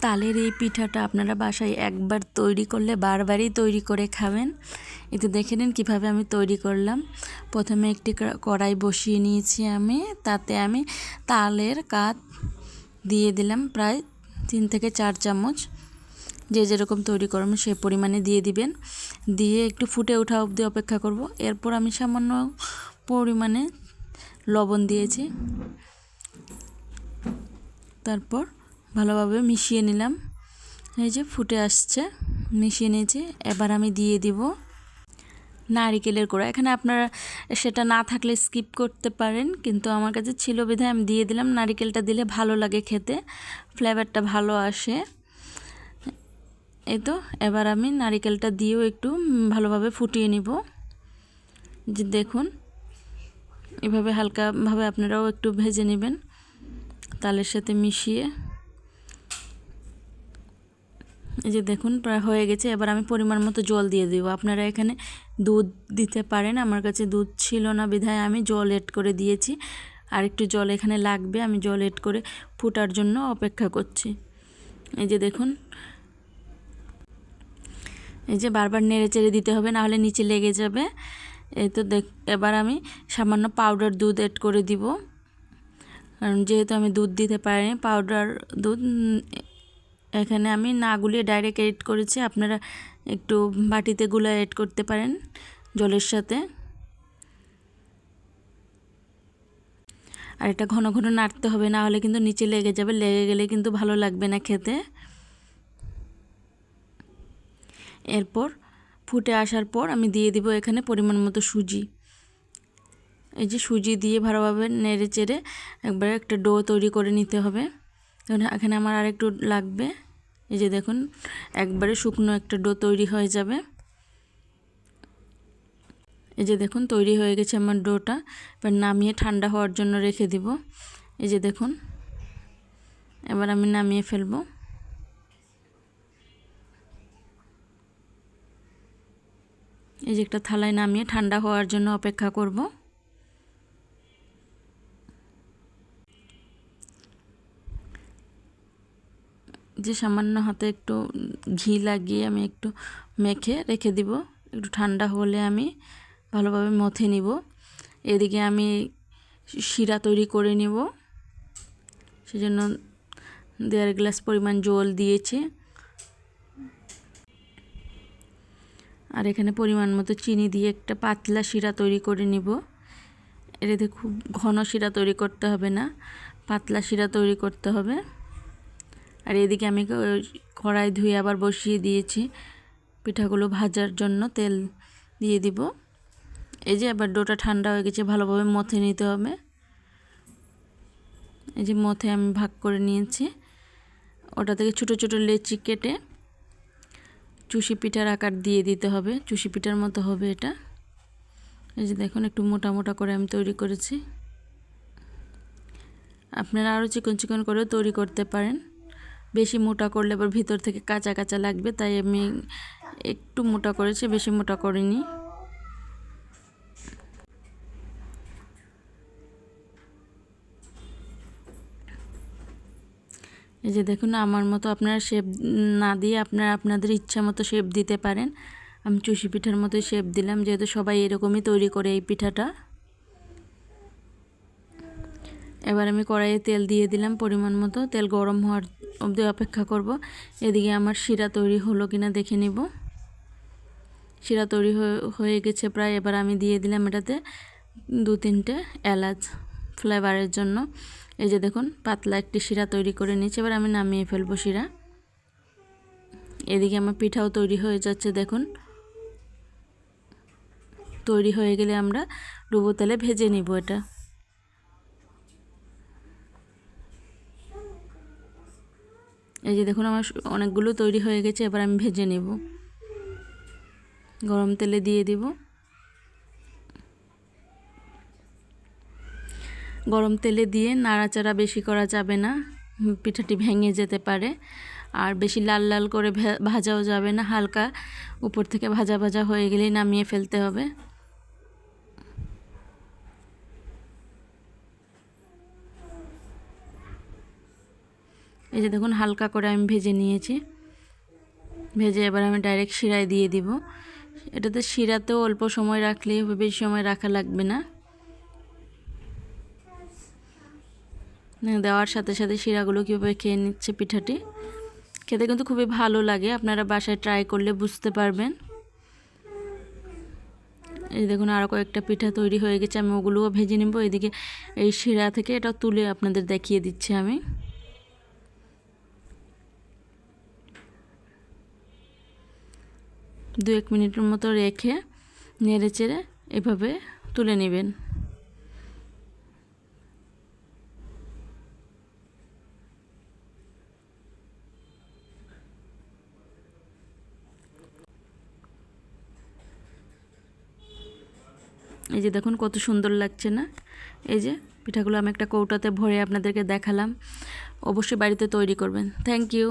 তালের এই পিঠাটা আপনারা বাসায় একবার তৈরি করলে বারবারই তৈরি করে খাবেন। এতে দেখে নিন কীভাবে আমি তৈরি করলাম। প্রথমে একটি কড়াই বসিয়ে নিয়েছি আমি। তাতে আমি তালের কাত দিয়ে দিলাম প্রায় তিন থেকে চার চামচ। যে যেরকম তৈরি করবেন সে পরিমাণে দিয়ে দিবেন। দিয়ে একটু ফুটে ওঠা অবধি অপেক্ষা করব। এরপর আমি সামান্য পরিমাণে লবণ দিয়েছি। তারপর ভালোভাবে মিশিয়ে নিলাম। এই যে ফুটে আসছে, মিশিয়ে নিয়েছি। এবার আমি দিয়ে দিব নারিকেলের কোড়া এখানে আপনারা সেটা না থাকলে স্কিপ করতে পারেন, কিন্তু আমার কাছে ছিল বিধায় আমি দিয়ে দিলাম। নারিকেলটা দিলে ভালো লাগে খেতে, ফ্লেভারটা ভালো আসে। এই তো, এবার আমি নারিকেলটা দিয়েও একটু ভালোভাবে ফুটিয়ে নিব। যে দেখুন, এভাবে হালকাভাবে আপনারাও একটু ভেজে নেবেন। তালের সাথে মিশিয়ে এই যে দেখুন, প্রায় হয়ে গেছে। এবার আমি পরিমাণ মতো জল দিয়ে দিব। আপনারা এখানে দুধ দিতে পারেন। আমার কাছে দুধ ছিল না বিধায় আমি জল এড করে দিয়েছি। আর একটু জল এখানে লাগবে, আমি জল এড করে ফুটার জন্য অপেক্ষা করছি। এই যে দেখুন, এই যে বারবার নেড়ে চেড়ে দিতে হবে, না হলে নিচে লেগে যাবে। এই তো দেখ, এবার আমি সামান্য পাউডার দুধ এড করে দিব। কারণ যেহেতু আমি দুধ দিতে পারিনি পাউডার দুধ এখানে আমি না গুলিয়ে ডাইরেক্ট এড করেছি। আপনারা একটু বাটিতে গুলা এড করতে পারেন জলের সাথে। আর এটা ঘন ঘন নাড়তে হবে, না হলে কিন্তু নিচে লেগে যাবে। লেগে গেলে কিন্তু ভালো লাগবে না খেতে। এরপর ফুটে আসার পর আমি দিয়ে দিব এখানে পরিমাণ মতো সুজি। এই যে সুজি দিয়ে ভালোভাবে নেড়ে চেড়ে একবারে একটা ডো তৈরি করে নিতে হবে। এখানে আমার আরেকটু লাগবে। এই যে দেখুন, একবারে শুকনো একটা ডো তৈরি হয়ে যাবে। এই যে দেখুন, তৈরি হয়ে গেছে আমার ডোটা। এবার নামিয়ে ঠান্ডা হওয়ার জন্য রেখে দিব। এই যে দেখুন, এবার আমি নামিয়ে ফেলব। এই যে একটা থালায় নামিয়ে ঠান্ডা হওয়ার জন্য অপেক্ষা করব। যে সামান্য হাতে একটু ঘি লাগিয়ে আমি একটু মেখে রেখে দিব। একটু ঠান্ডা হলে আমি ভালোভাবে মথে নিব। এদিকে আমি শিরা তৈরি করে নিব। সেজন্য দেড় গ্লাস পরিমাণ জল দিয়েছি। আর এখানে পরিমাণ মতো চিনি দিয়ে একটা পাতলা শিরা তৈরি করে নিব। এটাতে খুব ঘন শিরা তৈরি করতে হবে না, পাতলা শিরা তৈরি করতে হবে। আর এদিকে আমি কড়াই ধুয়ে আবার বসিয়ে দিয়েছি। পিঠাগুলো ভাজার জন্য তেল দিয়ে দিব। এই যে আবার ডোটা ঠান্ডা হয়ে গেছে, ভালোভাবে মথে নিতে হবে। এই যে মথে আমি ভাগ করে নিয়েছি। ওটা থেকে ছোটো ছোটো লেচি কেটে চুষি পিঠার আকার দিয়ে দিতে হবে। চুষি পিঠার মতো হবে এটা। এই যে দেখুন, একটু মোটা মোটা করে আমি তৈরি করেছি। আপনারা আরও চিকন চিকন করেও তৈরি করতে পারেন। বেশি মোটা করলে আবার ভিতর থেকে কাঁচা কাঁচা লাগবে, তাই আমি একটু মোটা করেছি, বেশি মোটা করিনি। এই যে দেখুন, আমার মতো আপনারা শেপ না দিয়ে আপনারা আপনাদের ইচ্ছা মতো শেপ দিতে পারেন। আমি চুষি পিঠার মতোই শেপ দিলাম, যেহেতু সবাই এরকমই তৈরি করে এই পিঠাটা। এবার আমি কড়াইয়ে তেল দিয়ে দিলাম পরিমাণ মতো। তেল গরম হওয়ার অবধি অপেক্ষা করব। এদিকে আমার শিরা তৈরি হলো কিনা দেখে নিব। শিরা তৈরি হয়ে গেছে প্রায়। এবার আমি দিয়ে দিলাম এটাতে দু তিনটে এলাচ ফ্লেভারের জন্য। এই যে দেখুন, পাতলা একটি শিরা তৈরি করে নিয়েছি। এবার আমি নামিয়ে ফেলব শিরা। এদিকে আমার পিঠাও তৈরি হয়ে যাচ্ছে, দেখুন। তৈরি হয়ে গেলে আমরা ডুবো তেলে ভেজে নিব এটা। এই যে দেখুন আমার অনেকগুলো তৈরি হয়ে গেছে, এবার আমি ভেজে নেব। গরম তেলে দিয়ে দিব। গরম তেলে দিয়ে নাড়াচাড়া বেশি করা যাবে না, পিঠাটি ভেঙে যেতে পারে। আর বেশি লাল লাল করে ভাজাও যাবে না, হালকা উপর থেকে ভাজা ভাজা হয়ে গেলেই নামিয়ে ফেলতে হবে। এই যে দেখুন হালকা করে আমি ভেজে নিয়েছি। ভেজে এবার আমি ডাইরেক্ট শিরায় দিয়ে দিব। এটাতে শিরাতেও অল্প সময় রাখলেই হবে, বেশি সময় রাখা লাগবে না। দেওয়ার সাথে সাথে শিরাগুলো কীভাবে খেয়ে নিচ্ছে পিঠাটি, খেতে কিন্তু খুবই ভালো লাগে, আপনারা বাসায় ট্রাই করলে বুঝতে পারবেন। এই দেখুন আরও কয়েকটা পিঠা তৈরি হয়ে গেছে, আমি ওগুলোও ভেজে নেব। এদিকে এই শিরা থেকে এটা তুলে আপনাদের দেখিয়ে দিচ্ছি আমি। দু এক মিনিটের মতো রেখে নেড়ে চেড়ে এভাবে তুলে নেবেন। এই যে দেখুন কত সুন্দর লাগছে না? এই যে পিঠাগুলো আমি একটা কৌটাতে ভরে আপনাদেরকে দেখালাম। অবশ্যই বাড়িতে তৈরি করবেন। Thank you